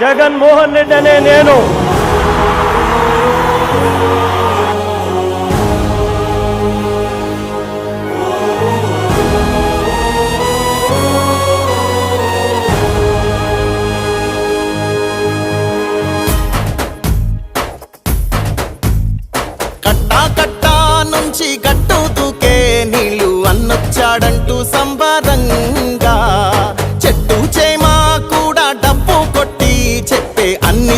జగన్మోహన్ రెడ్డి అనే నేను. కట్టా కట్టా నుంచి గట్టు దూకే నీళ్ళు అన్నొచ్చాడంటూ సంబరంగా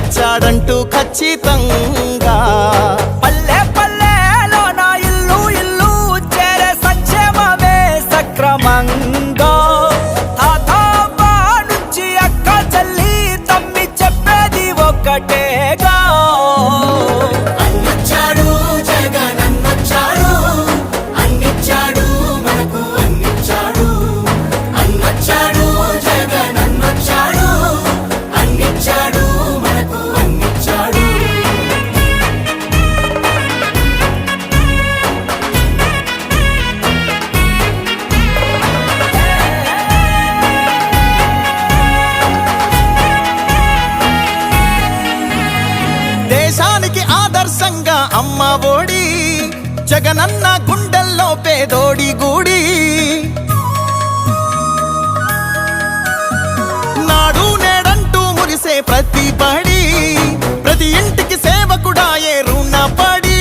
ఇచ్చాడంటూ ఖచ్చితంగా. పల్లె పల్లెలో నా ఇల్లు ఇల్లు చేరే సంక్షేమమే సక్రమంగా. తాతాబా నుంచి అక్క చెల్లి తమ్మి చెప్పేది ఒక్కటే దేశానికి ఆదర్శంగా అమ్మ ఓడి జగనన్న గుండెల్లో పేదోడి గూడి. నాడు నేడంటూ మురిసే ప్రతి పడి ప్రతి ఇంటికి సేవకుడాయే రుణపడి.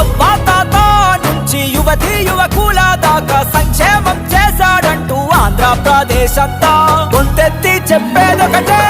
అబ్బా తాత నుంచి యువతి యువకుల దాకా సంక్షేమం చేశాడంటూ ఆంధ్రప్రదేశ్ అంతా pedo que te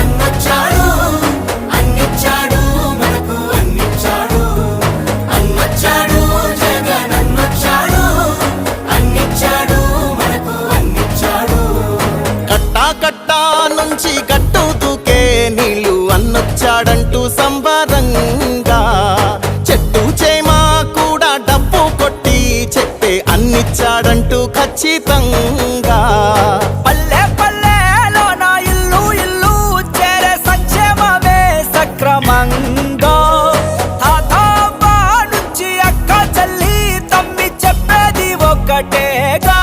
వచ్చాడంటూ సంబరంగా. చెట్టు చేమా కూడా డబ్బు కొట్టి చెప్పే అన్నిచ్చాడంటూ ఖచ్చితంగా. పల్లె ఇల్లు ఇల్లు సక్రమంగా. అక్క చల్లి తమ్మి చెప్పేది ఒకటేగా.